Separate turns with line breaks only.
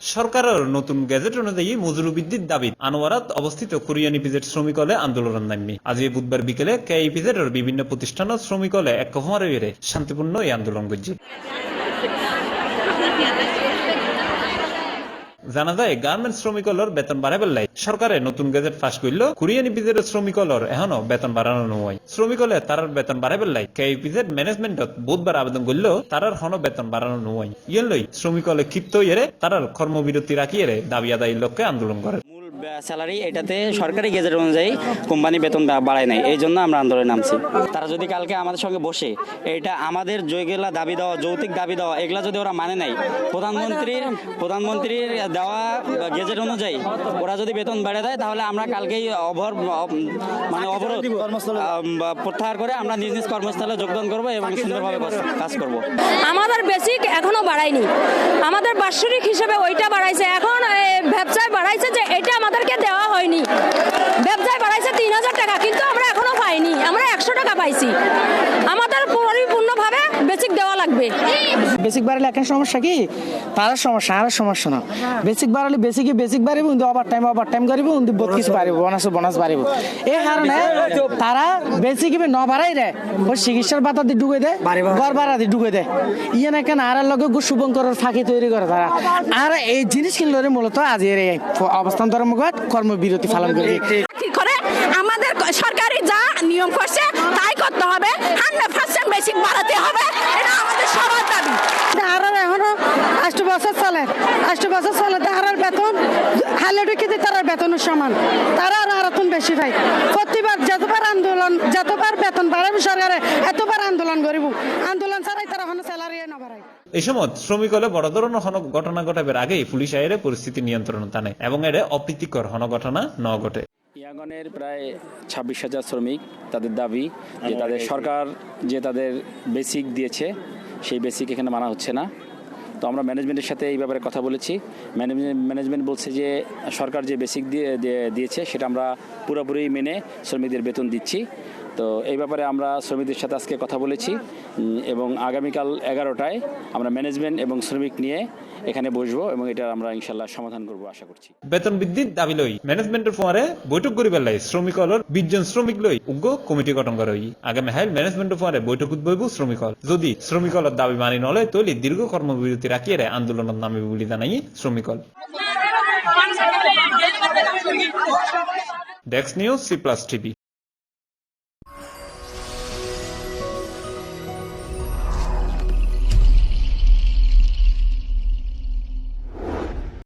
সরকারের নতুন গেজেট অনুযায়ী মজুরি বৃদ্ধির দাবি। আনোয়ারাত অবস্থিত কোরিয়ান ইপিজেড শ্রমিকলে আন্দোলন নামবে আজ বুধবার বিকেলে কে ইপিজেডের বিভিন্ন প্রতিষ্ঠান শ্রমিকলে এক শান্তিপূর্ণ এই আন্দোলন করছে জানা যায়, গার্মেন্টস শ্রমিকলর বেতন বাড়াবার লাই সরকারে নতুন গেজেট পাস করল কোরিয়ান ইপিজেড শ্রমিকলর এখনও বেতন বাড়ানো নয় শ্রমিকলে তারার বেতন বাড়াবার লাই কে ইপিজেড ম্যানেজমেন্টত বুধবার আবেদন করল তারার হনো বেতন বাড়ানো নয় ইয়ে লই শ্রমিকলে ক্ষিপ্ত ইয়েরে তারার কর্মবিরতি রাখিয়ে দাবি আদায়ের লক্ষ্যে আন্দোলন করে
স্যালারি এটাতে সরকারি গেজেট অনুযায়ী কোম্পানি বেতন বাড়ায় নাই এই জন্য আমরা আন্দোলনে নামছি। তারা যদি কালকে আমাদের সঙ্গে বসে এটা আমাদের যেগুলা দাবি দেওয়া যৌতিক দাবি দেওয়া এগুলা যদি ওরা মানে নাই প্রধানমন্ত্রীর প্রধানমন্ত্রীর দেওয়া গেজেট অনুযায়ী ওরা যদি বেতন বাড়িয়ে দেয় তাহলে আমরা কালকেই অভর মানে অবরোধ প্রত্যাহার করে আমরা নিজ নিজ কর্মস্থলে যোগদান করব এবং সুন্দরভাবে কাজ- করব।
আমাদের বেসিক এখনও বাড়ায়নি। আমাদের বাৎসরিক হিসেবে ওইটা বাড়াইছে। এখন ব্যবসায় বাড়াইছে যে এটা আমাদেরকে দেওয়া হয়নি ব্যবসায় বাড়াইছে তিন হাজার টাকা কিন্তু আমরা এখনও পাইনি আমরা একশো টাকা পাইছি। আমাদের পরিপূর্ণভাবে বেসিক দেওয়া লাগবে।
বেসিক বাড়ালে একটা সমস্যা কি? তার সমস্যা আর সমস্যা না। বেসিক বাড়ালে বেসিকে বেসিক বাড়িব কিন্তু ওভার টাইম ওভার টাইম করিব কিন্তু বহুত কিছু বাড়িব বোনাস বোনাস বাড়িব। এই কারণে তারা বেসিক ন বাড়াই রে ওই চিকিৎসার বাতা দিয়ে ডুবে দেয় ঘর ভাড়া দিয়ে ডুবে দেয়। ইয়ে না কেন আর লগে গু শুভঙ্করের ফাঁকি তৈরি করে তারা। আর এই জিনিস কিনলে মূলত আজ এর এই অবস্থান ধর্মঘট কর্মবিরতি পালন করে।
করে আমাদের সরকারি যা নিয়ম করছে তাই করতে হবে। হান্ড্রেড পার্সেন্ট বেসিক বাড়াতে হবে। এটা আমাদের সবার দাবি।
তাহার এখনও আষ্ট বছর চলে। আষ্ট বছর চলে তাহার বেতন হালে ঢুকিতে তার বেতনের সমান। তারা আর আরতন বেশি পায় প্রতিবার যতবার আন্দোলন যতবার বেতন বাড়াবে সরকারে এতবার আন্দোলন করিব। আন্দোলন ছাড়াই তারা এখনও স্যালারি না বাড়ায়
এই সময় শ্রমিক হলে বড় ধরনের হন ঘটনা ঘটাবার আগেই পুলিশ আইরে পরিস্থিতি নিয়ন্ত্রণ টানে এবং এর অপ্রীতিকর হন ঘটনা ন ঘটে।
ইয়াগনের প্রায় ছাব্বিশ হাজার শ্রমিক তাদের দাবি যে তাদের সরকার যে তাদের বেসিক দিয়েছে সেই বেসিক এখানে মানা হচ্ছে না। তো আমরা ম্যানেজমেন্টের সাথে এই ব্যাপারে কথা বলেছি। ম্যানেজমেন্ট ম্যানেজমেন্ট বলছে যে সরকার যে বেসিক দিয়ে- দিয়েছে সেটা আমরা পুরোপুরি মেনে শ্রমিকদের বেতন দিচ্ছি। তো এই ব্যাপারে আমরা শ্রমিকদের সাথে আজকে কথা বলেছি। এবং আগামীকাল এগারোটায় আমরা ম্যানেজমেন্ট এবং শ্রমিক নিয়ে এখানে বসবো এবং এটা আমরা ইনশাল্লাহ সমাধান করব আশা করছি।
বেতন বৃদ্ধির দাবি লই ম্যানেজমেন্টের ফোয়ারে বৈঠক করিবার লাই শ্রমিক হলর শ্রমিক লই উগ্র কমিটি গঠন করা হই। আগামী হাইল ম্যানেজমেন্টের ফোয়ারে বৈঠক উদ্বৈব শ্রমিক হল। যদি শ্রমিক হলের দাবি মানি নলয় তৈলি দীর্ঘ কর্মবিরতি রাখিয়ে রে আন্দোলনের নামে বলে জানাই শ্রমিক হল। Desk news C plus TV.